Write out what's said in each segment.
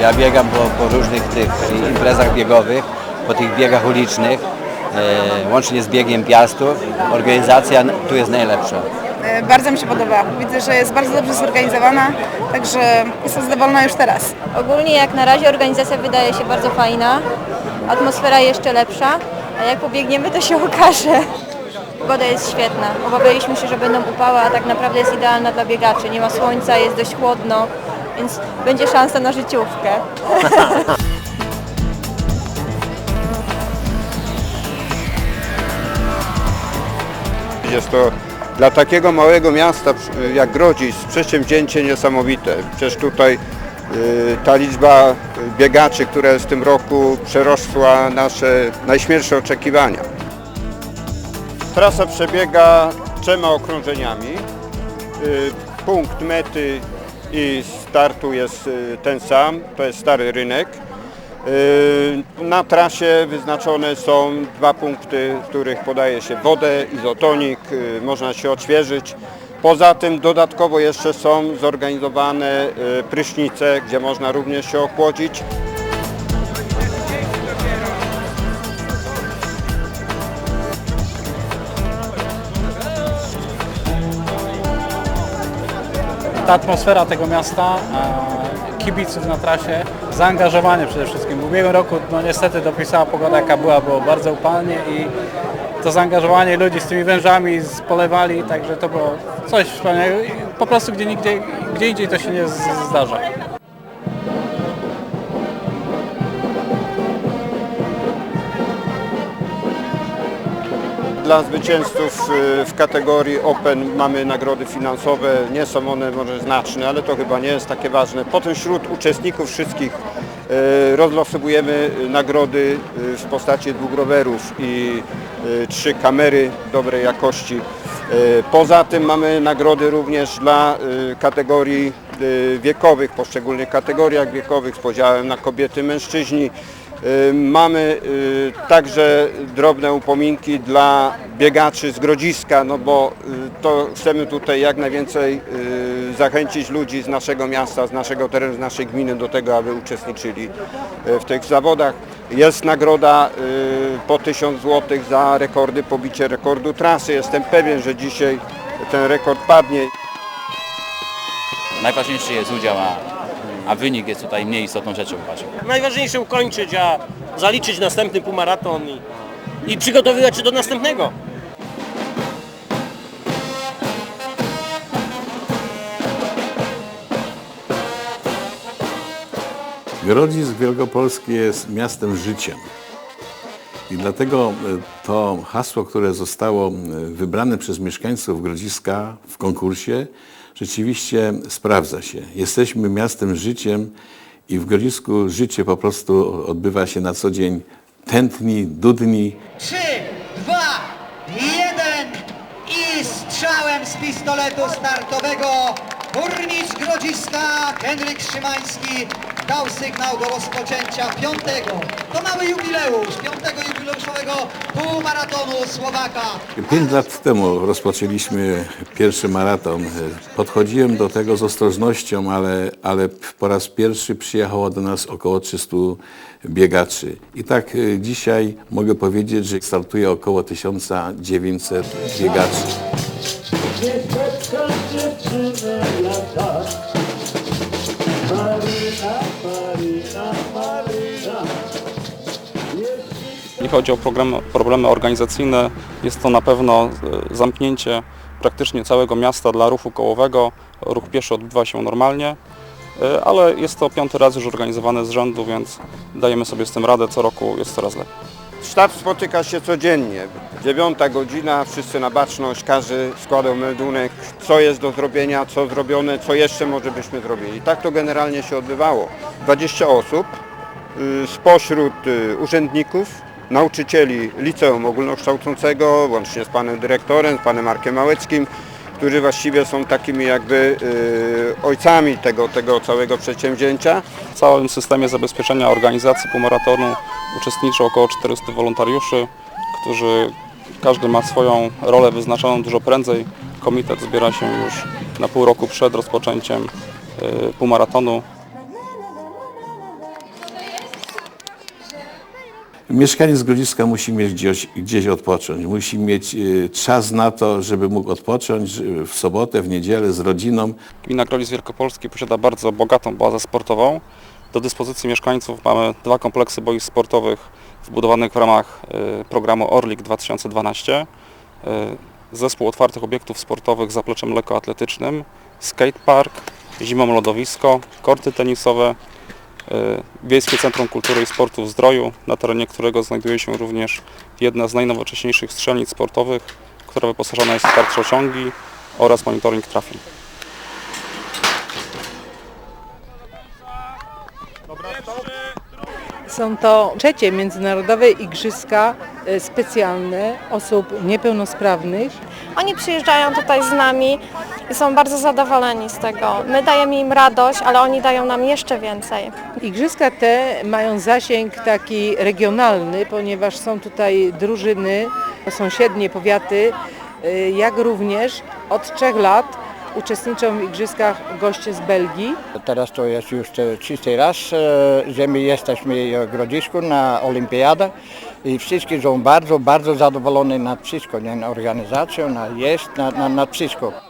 Ja biegam po, po różnych tych imprezach biegowych, po tych biegach ulicznych, e, łącznie z biegiem Piastów. Organizacja tu jest najlepsza. E, Bardzo mi się podoba. Widzę, że jest bardzo dobrze zorganizowana, także jestem zadowolona już teraz. Ogólnie jak na razie organizacja wydaje się bardzo fajna, atmosfera jeszcze lepsza, a jak pobiegniemy to się okaże. Pogoda jest świetna. Obawialiśmy się, że będą upały, a tak naprawdę jest idealna dla biegaczy. Nie ma słońca, jest dość chłodno, więc będzie szansa na życiówkę. Jest to dla takiego małego miasta jak Grodzisk przedsięwzięcie niesamowite. Przecież tutaj y, ta liczba biegaczy, która w tym roku przerosła nasze najśmielsze oczekiwania. Trasa przebiega trzema okrążeniami. Y, Punkt mety i startu jest y, ten sam, to jest Stary Rynek. Y, Na trasie wyznaczone są dwa punkty, w których podaje się wodę, izotonik, y, można się odświeżyć. Poza tym dodatkowo jeszcze są zorganizowane prysznice, gdzie można również się ochłodzić. Ta atmosfera tego miasta, kibiców na trasie, zaangażowanie przede wszystkim. W ubiegłym roku no niestety dopisała pogoda jaka była, było bardzo upalnie i to zaangażowanie ludzi z tymi wężami polewali, także to było coś wspaniałego po prostu gdzie, nigdzie, gdzie indziej to się nie zdarza. Dla zwycięzców y, w kategorii Open mamy nagrody finansowe. Nie są one może znaczne, ale to chyba nie jest takie ważne. Potem wśród uczestników wszystkich y, rozlosowujemy nagrody y, w postaci dwóch rowerów i trzy kamery dobrej jakości. Poza tym mamy nagrody również dla kategorii wiekowych, poszczególnych kategoriach wiekowych z podziałem na kobiety, mężczyźni. Y, Mamy y, także drobne upominki dla biegaczy z Grodziska, no bo y, to chcemy tutaj jak najwięcej zachęcić ludzi z naszego miasta, z naszego terenu, z naszej gminy do tego, aby uczestniczyli w tych zawodach. Jest nagroda po 1000 zł za rekordy, pobicie rekordu trasy. Jestem pewien, że dzisiaj ten rekord padnie. Najważniejszy jest udział, a wynik jest tutaj mniej istotną rzeczą uważam. Najważniejsze ukończyć, a zaliczyć następny półmaraton i, i przygotowywać się do następnego. Grodzisk Wielkopolski jest miastem życiem. I dlatego e, to hasło, które zostało e, wybrane przez mieszkańców Grodziska w konkursie, rzeczywiście sprawdza się. Jesteśmy miastem życiem i w Grodzisku życie po prostu odbywa się na co dzień. Tętni, dudni, 3, 2, 1 i strzałem z pistoletu startowego. Burmistrz Grodziska Henryk Szymański dał sygnał do rozpoczęcia piątego, to mały jubileusz, piątego jubileuszowego półmaratonu Słowaka. Pięć lat temu rozpoczęliśmy pierwszy maraton. Podchodziłem do tego z ostrożnością, ale, ale po raz pierwszy przyjechało do nas około 300 biegaczy. I tak e, dzisiaj mogę powiedzieć, że startuje około 1900 biegaczy. Jeśli chodzi o problemy, problemy organizacyjne, jest to na pewno e, zamknięcie praktycznie całego miasta dla ruchu kołowego. Ruch pieszy odbywa się normalnie, e, ale jest to piąty raz już organizowany z rzędu, więc dajemy sobie z tym radę. Co roku jest coraz lepiej. Sztab spotyka się codziennie. Dziewiąta godzina, wszyscy na baczność, każdy składał meldunek, co jest do zrobienia, co zrobione, co jeszcze może byśmy zrobili. Tak to generalnie się odbywało. 20 osób y, spośród y, urzędników, nauczycieli liceum ogólnokształcącego, łącznie z panem dyrektorem, z panem Markiem Małeckim, którzy właściwie są takimi jakby y, ojcami tego, tego całego przedsięwzięcia. W całym systemie zabezpieczenia organizacji półmaratonu uczestniczy około 400 wolontariuszy, którzy każdy ma swoją rolę wyznaczoną dużo prędzej. Komitet zbiera się już na pół roku przed rozpoczęciem y, półmaratonu. Mieszkaniec Grodziska musi mieć gdzieś, gdzieś odpocząć, musi mieć y, czas na to, żeby mógł odpocząć y, w sobotę, w niedzielę z rodziną. Gmina Grodzisk Wielkopolski posiada bardzo bogatą bazę sportową. Do dyspozycji mieszkańców mamy dwa kompleksy boisk sportowych wbudowanych w ramach y, programu Orlik 2012. y, Zespół otwartych obiektów sportowych z zapleczem lekkoatletycznym, skatepark, zimą lodowisko, korty tenisowe, Wiejskie Centrum Kultury i Sportu w Zdroju, na terenie którego znajduje się również jedna z najnowocześniejszych strzelnic sportowych, która wyposażona jest w kartrzociągi oraz monitoring trafień. Są to trzecie międzynarodowe igrzyska e, specjalne osób niepełnosprawnych. Oni przyjeżdżają tutaj z nami i są bardzo zadowoleni z tego. My dajemy im radość, ale oni dają nam jeszcze więcej. Igrzyska te mają zasięg taki regionalny, ponieważ są tutaj drużyny, sąsiednie powiaty, e, jak również od trzech lat uczestniczą w igrzyskach goście z Belgii. Teraz to jest już czysty raz, e, że my jesteśmy w Grodzisku na Olimpiadę i wszyscy są bardzo, bardzo zadowoleni nad wszystko, nie? na organizacją, na jest, na, na, nad wszystko.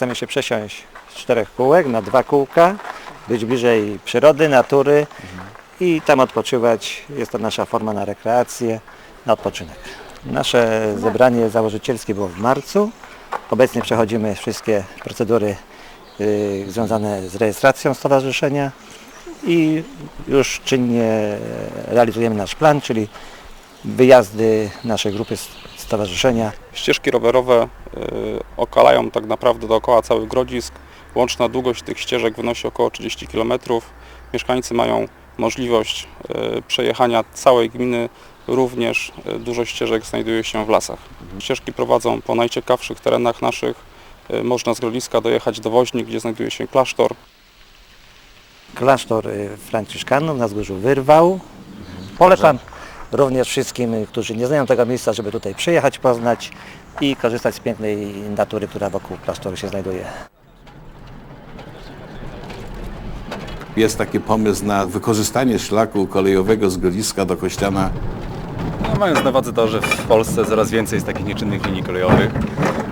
Chcemy się przesiąść z czterech kółek na dwa kółka, być bliżej przyrody, natury i tam odpoczywać. Jest to nasza forma na rekreację, na odpoczynek. Nasze zebranie założycielskie było w marcu. Obecnie przechodzimy wszystkie procedury y, związane z rejestracją stowarzyszenia i już czynnie realizujemy nasz plan, czyli wyjazdy naszej grupy stowarzyszenia Ścieżki rowerowe y, okalają tak naprawdę dookoła cały Grodzisk. Łączna długość tych ścieżek wynosi około 30 km. Mieszkańcy mają możliwość y, przejechania całej gminy. Również y, dużo ścieżek znajduje się w lasach. Ścieżki prowadzą po najciekawszych terenach naszych. Można z Grodziska dojechać do Woźni, gdzie znajduje się klasztor. klasztor franciszkanów na wzgórzu Wyrwał. Polecam również wszystkim, którzy nie znają tego miejsca, żeby tutaj przyjechać, poznać i korzystać z pięknej natury, która wokół klasztoru się znajduje. Jest taki pomysł na wykorzystanie szlaku kolejowego z Grodziska do Kościana No, mając na uwadze to, że w Polsce coraz więcej jest takich nieczynnych linii kolejowych,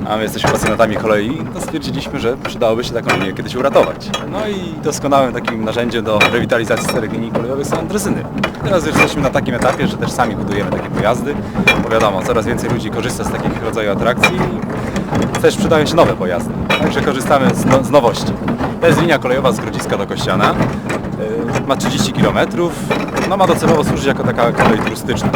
a my jesteśmy pasjonatami kolei, to stwierdziliśmy, że przydałoby się taką linię kiedyś uratować. No i doskonałym takim narzędziem do rewitalizacji starych linii kolejowych są drezyny. Teraz już jesteśmy na takim etapie, że też sami budujemy takie pojazdy, bo wiadomo, coraz więcej ludzi korzysta z takich rodzaju atrakcji i też przydają się nowe pojazdy. Także korzystamy z, no, z nowości. To jest linia kolejowa z Grodziska do Kościana. Yy, Ma 30 km, no ma docelowo służyć jako taka kolej turystyczna.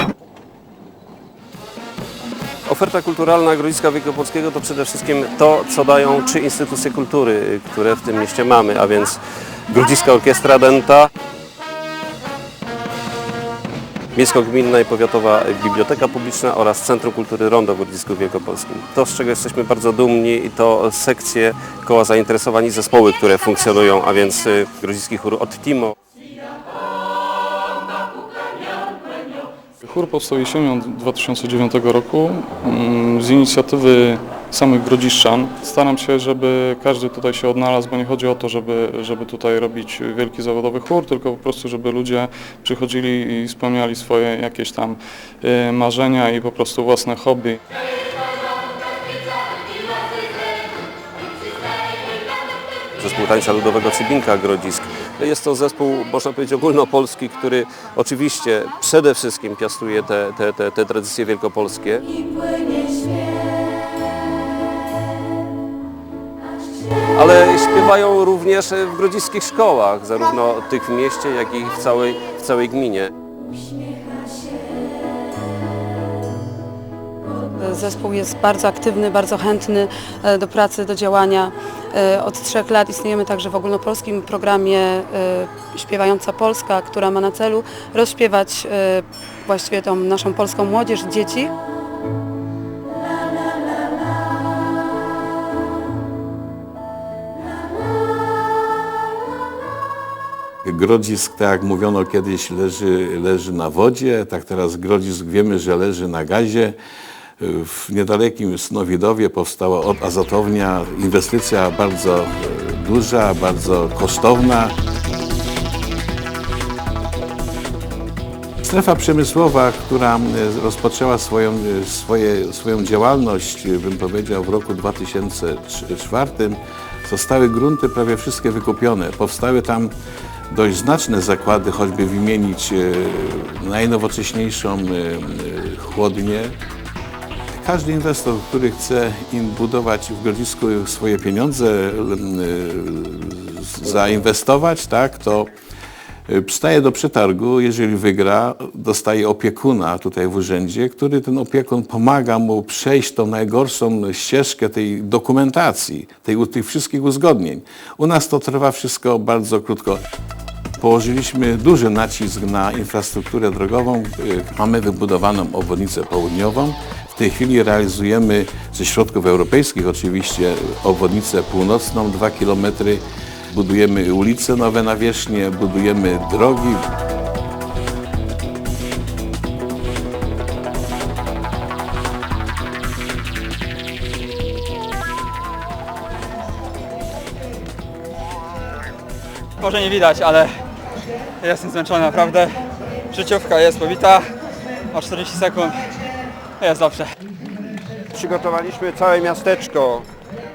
Oferta kulturalna Grodziska Wielkopolskiego to przede wszystkim to, co dają trzy instytucje kultury, które w tym mieście mamy, a więc Grodziska Orkiestra Denta, Miejsko-Gminna i Powiatowa Biblioteka Publiczna oraz Centrum Kultury Rondo w Grodzisku Wielkopolskim. To, z czego jesteśmy bardzo dumni, i to sekcje koła zainteresowani zespoły, które funkcjonują, a więc y, Grodziski Chór od Chór powstał jesienią 2009 roku mm, z inicjatywy samych grodziszczan. Staram się, żeby każdy tutaj się odnalazł, bo nie chodzi o to, żeby, żeby tutaj robić wielki zawodowy chór, tylko po prostu, żeby ludzie przychodzili i spełniali swoje jakieś tam y, marzenia i po prostu własne hobby. zespół tańca ludowego Cybinka Grodzisk. Jest to zespół, można powiedzieć, ogólnopolski, który oczywiście przede wszystkim piastuje te, te, te, te tradycje wielkopolskie. Ale śpiewają również w grodziskich szkołach, zarówno tych w mieście, jak i w całej, w całej gminie. Zespół jest bardzo aktywny, bardzo chętny e, do pracy, do działania. E, Od trzech lat istniejemy także w ogólnopolskim programie e, Śpiewająca Polska, która ma na celu rozśpiewać e, właściwie tą naszą polską młodzież, dzieci. Grodzisk, tak jak mówiono kiedyś, leży, leży na wodzie, tak teraz Grodzisk wiemy, że leży na gazie. W niedalekim Snowidowie powstała azotownia, inwestycja bardzo e, duża, bardzo kosztowna. Strefa przemysłowa, która rozpoczęła swoją, e, swoje, swoją działalność, e, bym powiedział, w roku 2004, zostały grunty prawie wszystkie wykupione. Powstały tam dość znaczne zakłady, choćby wymienić najnowocześniejszą chłodnię. Każdy inwestor, który chce budować w Grodzisku swoje pieniądze, e, zainwestować, tak, to przystaje do przetargu, jeżeli wygra, dostaje opiekuna tutaj w urzędzie, który ten opiekun pomaga mu przejść tą najgorszą ścieżkę tej dokumentacji, tej, tych wszystkich uzgodnień. U nas to trwa wszystko bardzo krótko. Położyliśmy duży nacisk na infrastrukturę drogową. Y, Mamy wybudowaną obwodnicę południową. W tej chwili realizujemy ze środków europejskich oczywiście obwodnicę północną 2 km. Budujemy ulice nowe nawierzchnie, budujemy drogi. Może nie widać, ale jestem zmęczony naprawdę. Życiówka jest pobita, ma 40 sekund, jest dobrze. Przygotowaliśmy całe miasteczko,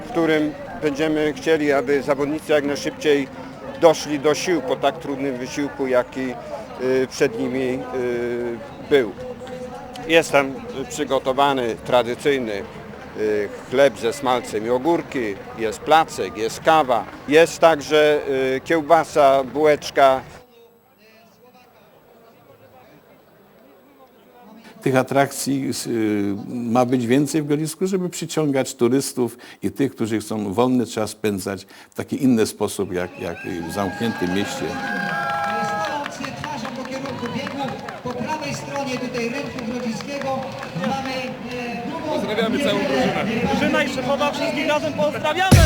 w którym będziemy chcieli, aby zawodnicy jak najszybciej doszli do sił po tak trudnym wysiłku, jaki y, przed nimi y, był. Jest tam y, przygotowany tradycyjny y, chleb ze smalcem i ogórki, jest placek, jest kawa, jest także kiełbasa, bułeczka, Tych atrakcji y, ma być więcej w Grodzisku, żeby przyciągać turystów i tych, którzy chcą wolny czas spędzać w taki inny sposób, jak, jak w zamkniętym mieście. Stając się twarzą do kierunku biegu, po prawej stronie tutaj rynku grodziskiego mamy e, drugą... Pozdrawiamy całą drużynę. Drużyna i szefowa wszystkich razem pozdrawiamy!